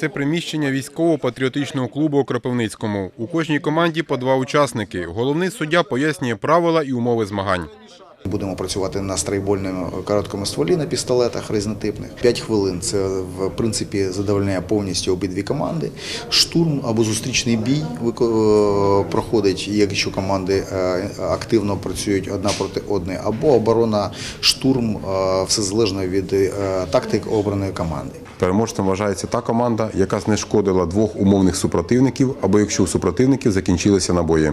це приміщення військово-патріотичного клубу у Кропивницькому. У кожній команді по два учасники. Головний суддя пояснює правила і умови змагань. Будемо працювати на страйбольному короткому стволі на пістолетах різнотипних. 5 хвилин це в принципі задовольняє повністю обидві команди. Штурм або зустрічний бій е, проходить, якщо команди е, активно працюють одна проти одної, або оборона штурм, е, все залежно від тактик обраної команди. Переможцем вважається та команда, яка знешкодила двох умовних супротивників, або якщо у супротивників закінчилися набої.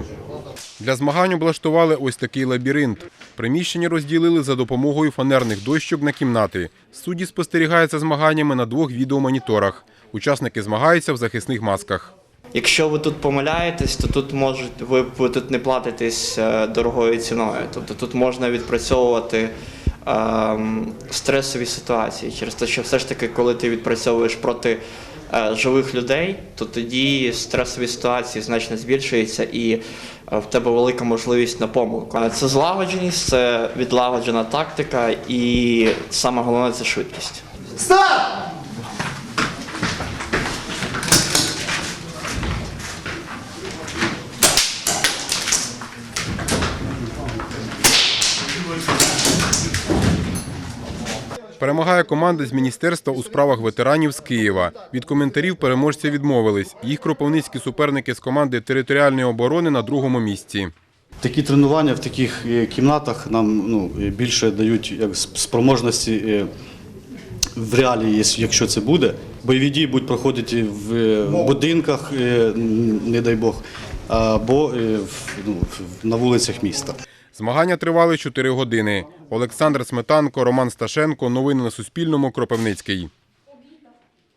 Для змагань облаштували ось такий лабіринт. Приміщення розділили за допомогою фанерних дощок на кімнати. Судді спостерігають за змаганнями на двох відеомоніторах. Учасники змагаються в захисних масках. Якщо ви тут помиляєтесь, то тут можете ви, ви тут не платитесь е, дорогою ціною. Тобто тут можна відпрацьовувати стресові ситуації через те, що все ж таки, коли ти відпрацьовуєш проти е, живих людей, то тоді стресові ситуації значно збільшуються і е, в тебе велика можливість на помилку. Це злагодженість, це відлагоджена тактика, і саме головне це швидкість. Перемагає команда з міністерства у справах ветеранів з Києва. Від коментарів переможці відмовились. Їх кропивницькі суперники з команди територіальної оборони на другому місці. Такі тренування в таких е, кімнатах нам ну, е, більше дають як спроможності е, в реалії, якщо це буде. Бойові дії будуть проходити в будинках, не дай Бог, або ну, на вулицях міста. Змагання тривали 4 години. Олександр Сметанко, Роман Сташенко. Новини на Суспільному. Кропивницький.